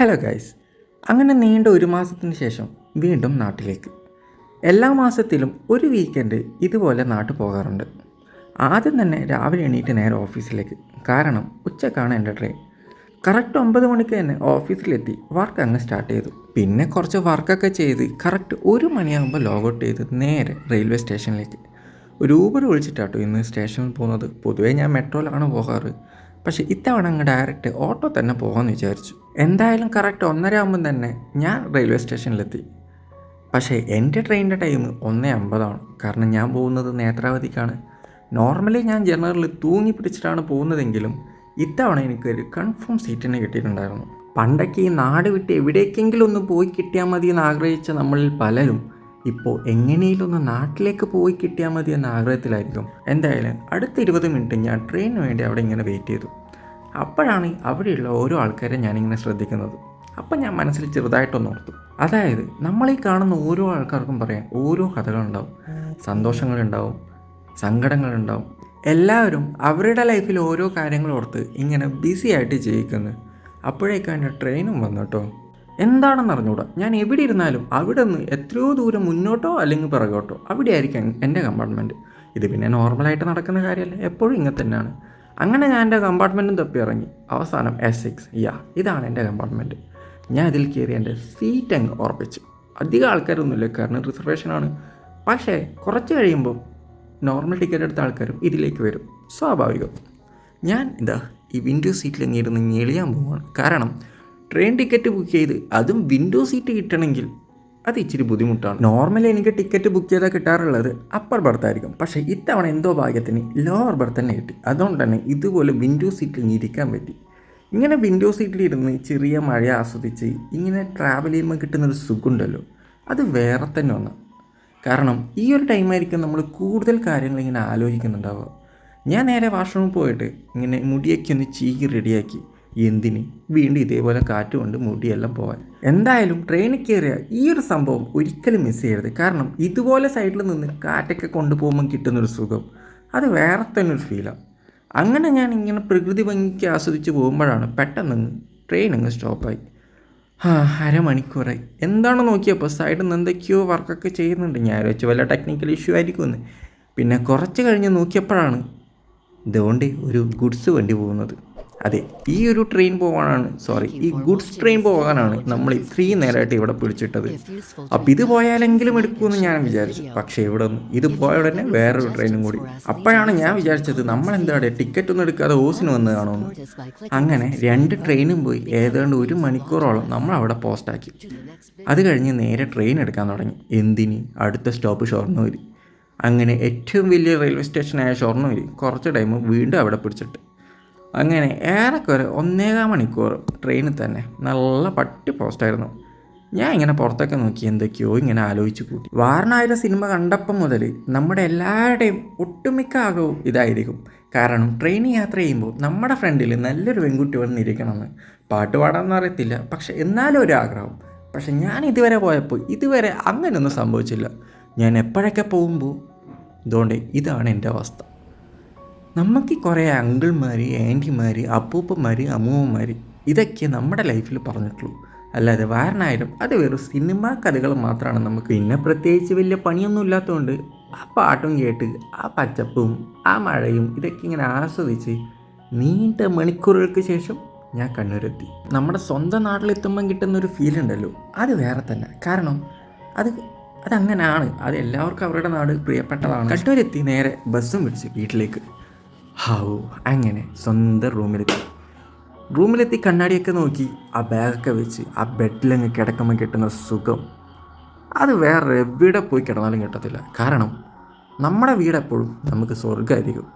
Hello guys അങ്ങനെ നീണ്ട ഒരു മാസത്തിന് ശേഷം വീണ്ടും നാട്ടിലേക്ക്. എല്ലാ മാസത്തിലും ഒരു വീക്കെൻഡ് ഇതുപോലെ നാട്ടിൽ പോകാറുണ്ട്. ആദ്യം തന്നെ രാവിലെ എണീറ്റ് നേരെ ഓഫീസിലേക്ക്. കാരണം ഉച്ചക്കാണ് എന്റെ ട്രെയിൻ കറക്റ്റ് ഒമ്പത് മണിക്ക് തന്നെ ഓഫീസിലെത്തി വർക്ക് അങ്ങ് സ്റ്റാർട്ട് ചെയ്തു. പിന്നെ കുറച്ച് വർക്കൊക്കെ ചെയ്ത് കറക്റ്റ് ഒരു മണിയാകുമ്പോൾ ലോഗൗട്ട് ചെയ്ത് നേരെ റെയിൽവേ സ്റ്റേഷനിലേക്ക് ഒരു ഊബർ വിളിച്ചിട്ടാട്ടോ ഇന്ന് സ്റ്റേഷനിൽ പോകുന്നത്. പൊതുവേ ഞാൻ മെട്രോയിലാണ് പോകാറ്. പക്ഷേ ഇത്തവണ അങ്ങ് ഡയറക്റ്റ് ഓട്ടോ തന്നെ പോകാമെന്ന് വിചാരിച്ചു. എന്തായാലും കറക്റ്റ് ഒന്നര ആകുമ്പം തന്നെ ഞാൻ റെയിൽവേ സ്റ്റേഷനിലെത്തി പക്ഷേ എന്റെ ട്രെയിനിന്റെ ടൈം ഒന്നേ അമ്പതാണ്. കാരണം ഞാൻ പോകുന്നത് നേത്രാവതിക്കാണ്. നോർമലി ഞാൻ ജനറലിൽ തൂങ്ങി പിടിച്ചിട്ടാണ് പോകുന്നതെങ്കിലും ഇത്തവണ എനിക്കൊരു കൺഫേം സീറ്റ് തന്നെ കിട്ടിയിട്ടുണ്ടായിരുന്നു. പണ്ടൊക്കെ ഈ നാട് വിട്ട് എവിടേക്കെങ്കിലും ഒന്ന് പോയി കിട്ടിയാൽ മതി എന്ന് ആഗ്രഹിച്ച നമ്മളിൽ പലരും ഇപ്പോൾ എങ്ങനെയും ഒന്ന് നാട്ടിലേക്ക് പോയി കിട്ടിയാൽ മതി എന്ന ആഗ്രഹത്തിലായിരിക്കും. എന്തായാലും അടുത്ത ഇരുപത് മിനിറ്റ് ഞാൻ ട്രെയിനിന് വേണ്ടി അവിടെ ഇങ്ങനെ വെയിറ്റ് ചെയ്തു. അപ്പോഴാണ് അവിടെയുള്ള ഓരോ ആൾക്കാരെ ഞാനിങ്ങനെ ശ്രദ്ധിക്കുന്നത്. അപ്പം ഞാൻ മനസ്സിൽ ചെറുതായിട്ടൊന്ന് ഓർത്തു. അതായത് നമ്മളീ കാണുന്ന ഓരോ ആൾക്കാർക്കും പറയാൻ ഓരോ കഥകളുണ്ടാവും. സന്തോഷങ്ങളുണ്ടാവും സങ്കടങ്ങളുണ്ടാവും. എല്ലാവരും അവരുടെ ലൈഫിൽ ഓരോ കാര്യങ്ങൾ ഓർത്ത് ഇങ്ങനെ ബിസി ആയിട്ട് ജീവിക്കുന്നു. അപ്പോഴേക്കും എന്റെ ട്രെയിനും വന്നു കേട്ടോ എന്താണെന്ന് അറിഞ്ഞൂടാ. ഞാൻ എവിടെ ഇരുന്നാലും അവിടെ നിന്ന് എത്രയോ ദൂരം മുന്നോട്ടോ അല്ലെങ്കിൽ പിറകോട്ടോ അവിടെ ആയിരിക്കും എന്റെ കമ്പാർട്ട്മെന്റ് ഇത് പിന്നെ നോർമലായിട്ട് നടക്കുന്ന കാര്യമല്ല. എപ്പോഴും ഇങ്ങനെ തന്നെയാണ് അങ്ങനെ ഞാൻ എന്റെ കമ്പാർട്ട്മെന്റും തപ്പി ഇറങ്ങി. അവസാനം എസ് സിക്സ് യാ ഇതാണ് എന്റെ കമ്പാർട്ട്മെന്റ് ഞാൻ അതിൽ കയറി എന്റെ സീറ്റ് അങ്ങ് ഉറപ്പിച്ചു. അധികം ആൾക്കാരൊന്നുമില്ല കാരണം റിസർവേഷനാണ് പക്ഷേ കുറച്ച് കഴിയുമ്പോൾ നോർമൽ ടിക്കറ്റ് എടുത്ത ആൾക്കാരും ഇതിലേക്ക് വരും. സ്വാഭാവികം. ഞാൻ ഇതാ ഈ വിൻഡോ സീറ്റിൽ അങ്ങ് ഇരുന്ന് ഞെളിയാൻ പോവാണ്. കാരണം ട്രെയിൻ ടിക്കറ്റ് ബുക്ക് ചെയ്ത് അതും വിൻഡോ സീറ്റ് കിട്ടണമെങ്കിൽ അത് ഇച്ചിരി ബുദ്ധിമുട്ടാണ്. നോർമലി എനിക്ക് ടിക്കറ്റ് ബുക്ക് ചെയ്താൽ കിട്ടാറുള്ളത് അപ്പർ ബർത്ത് ആയിരിക്കും. പക്ഷേ ഇത്തവണ എന്തോ ഭാഗ്യത്തിന് ലോവർ ബർത്ത് തന്നെ കിട്ടി. അതുകൊണ്ട് തന്നെ ഇതുപോലെ വിൻഡോ സീറ്റിൽ ഇരിക്കാൻ പറ്റി. ഇങ്ങനെ വിൻഡോ സീറ്റിൽ ഇരുന്ന് ചെറിയ മഴ ആസ്വദിച്ച് ഇങ്ങനെ ട്രാവൽ ചെയ്യുമ്പോൾ കിട്ടുന്നൊരു സുഖമുണ്ടല്ലോ. അത് വേറെ തന്നെ ഒന്ന്. കാരണം ഈ ഒരു ടൈമായിരിക്കും നമ്മൾ കൂടുതൽ കാര്യങ്ങൾ ഇങ്ങനെ ആലോചിക്കുന്നുണ്ടാവുക. ഞാൻ നേരെ വാഷ്റൂമിൽ പോയിട്ട് ഇങ്ങനെ മുടിയൊക്കെ ഒന്ന് ചീകി റെഡിയാക്കി എന്തിന്? വീണ്ടും ഇതേപോലെ കാറ്റ് കൊണ്ട് മുടിയെല്ലാം പോകാൻ എന്തായാലും ട്രെയിനിൽ കയറിയ ഈ ഒരു സംഭവം ഒരിക്കലും മിസ് ചെയ്യരുത്. കാരണം ഇതുപോലെ സൈഡിൽ നിന്ന് കാറ്റൊക്കെ കൊണ്ടുപോകുമ്പോൾ കിട്ടുന്നൊരു സുഖം. അത് വേറെ തന്നെ ഒരു ഫീലാണ് അങ്ങനെ ഞാൻ ഇങ്ങനെ പ്രകൃതി ഭംഗിക്ക് ആസ്വദിച്ച് പോകുമ്പോഴാണ് പെട്ടെന്ന് ട്രെയിൻ അങ്ങ് സ്റ്റോപ്പായി ആ അരമണിക്കൂറായി. എന്താണോ നോക്കിയപ്പോൾ സൈഡിൽ നിന്ന് എന്തൊക്കെയോ വർക്കൊക്കെ ചെയ്യുന്നുണ്ട്. ഞാൻ വെച്ച് വല്ല ടെക്നിക്കൽ ഇഷ്യൂ ആയിരിക്കുമെന്ന്. പിന്നെ കുറച്ച് കഴിഞ്ഞ് നോക്കിയപ്പോഴാണ് ഇതുകൊണ്ട് ഒരു ഗുഡ്സ് വണ്ടി പോകുന്നത്. അതെ ഈ ഒരു ട്രെയിൻ പോകാനാണ് സോറി ഈ ഗുഡ്സ് ട്രെയിൻ പോകാനാണ് നമ്മൾ ഇത്രയും നേരമായിട്ട് ഇവിടെ പിടിച്ചിട്ടത്. അപ്പം ഇത് പോയാലെങ്കിലും എടുക്കുമെന്ന് ഞാൻ വിചാരിച്ചു. പക്ഷേ ഇവിടെ ഇത് പോയ ഉടനെ വേറൊരു ട്രെയിനും കൂടി. അപ്പോഴാണ് ഞാൻ വിചാരിച്ചത് നമ്മൾ എന്താണ് ടിക്കറ്റ് ഒന്നും എടുക്കാതെ ഓസിന് വന്ന് കാണുമെന്ന്. അങ്ങനെ രണ്ട് ട്രെയിനും പോയി. ഏതാണ്ട് ഒരു മണിക്കൂറോളം നമ്മൾ അവിടെ പോസ്റ്റാക്കി അത് കഴിഞ്ഞ് നേരെ ട്രെയിൻ എടുക്കാൻ തുടങ്ങി. എന്തിന്? അടുത്ത സ്റ്റോപ്പ് ഷൊർണൂർ അങ്ങനെ ഏറ്റവും വലിയ റെയിൽവേ സ്റ്റേഷനായ ഷൊർണൂർ കുറച്ച് ടൈം വീണ്ടും അവിടെ പിടിച്ചിട്ട്. അങ്ങനെ ഏറെക്കുറെ ഒന്നേകാൽ മണിക്കൂർ ട്രെയിനിൽ തന്നെ. നല്ല പട്ടി പോസ്റ്റായിരുന്നു ഞാൻ ഇങ്ങനെ പുറത്തൊക്കെ നോക്കി എന്തൊക്കെയോ ഇങ്ങനെ ആലോചിച്ച് കൂട്ടി. വാർണായുടെ സിനിമ കണ്ടപ്പം മുതൽ നമ്മുടെ എല്ലാവരുടെയും ഒട്ടുമിക്ക ആകവും ഇതായിരിക്കും. കാരണം ട്രെയിൻ യാത്ര ചെയ്യുമ്പോൾ നമ്മുടെ ഫ്രണ്ടിൽ നല്ലൊരു പെൺകുട്ടി വന്നിരിക്കണമെന്ന്. പാട്ട് പാടാമെന്ന് അറിയത്തില്ല. പക്ഷെ എന്നാലും ഒരു ആഗ്രഹം. പക്ഷെ ഞാൻ ഇതുവരെ പോയപ്പോൾ ഇതുവരെ അങ്ങനെയൊന്നും സംഭവിച്ചില്ല. ഞാൻ എപ്പോഴൊക്കെ പോകുമ്പോൾ? ഇതുകൊണ്ട് ഇതാണ് എന്റെ അവസ്ഥ. നമുക്ക് കുറേ അങ്കിൾമാർ ആന്റിമാർ അപ്പൂപ്പന്മാർ അമ്മൂമ്മമാർ ഇതൊക്കെ നമ്മുടെ ലൈഫിൽ പറഞ്ഞിട്ടുള്ളൂ. അല്ലാതെ വാരനായാലും അത് വെറും സിനിമാ കഥകൾ മാത്രമാണ് നമുക്ക് പിന്നെ പ്രത്യേകിച്ച് വലിയ പണിയൊന്നും ഇല്ലാത്തതുകൊണ്ട് ആ പാട്ടും കേട്ട് ആ പച്ചപ്പും ആ മഴയും ഇതൊക്കെ ഇങ്ങനെ ആസ്വദിച്ച് നീണ്ട മണിക്കൂറുകൾക്ക് ശേഷം ഞാൻ കണ്ണൂരെത്തി. നമ്മുടെ സ്വന്തം നാട്ടിലെത്തുമ്പം കിട്ടുന്ന ഒരു ഫീൽ ഉണ്ടല്ലോ. അത് വേറെ തന്നെ. കാരണം അത് അതങ്ങനെയാണ് അത് എല്ലാവർക്കും അവരുടെ നാട് പ്രിയപ്പെട്ടതാണ്. കണ്ണൂരെത്തി നേരെ ബസ്സും പിടിച്ച് വീട്ടിലേക്ക്. ഹാവു അങ്ങനെ സ്വന്തം റൂമിലെത്തി. റൂമിലെത്തി കണ്ണാടിയൊക്കെ നോക്കി ആ ബാഗൊക്കെ വെച്ച് ആ ബെഡിലങ്ങ് കിടക്കുമ്പോൾ കിട്ടുന്ന സുഖം. അത് വേറെ എവിടെ പോയി കിടന്നാലും കിട്ടത്തില്ല. കാരണം നമ്മുടെ വീടെപ്പോഴും നമുക്ക് സ്വർഗമായിരിക്കും.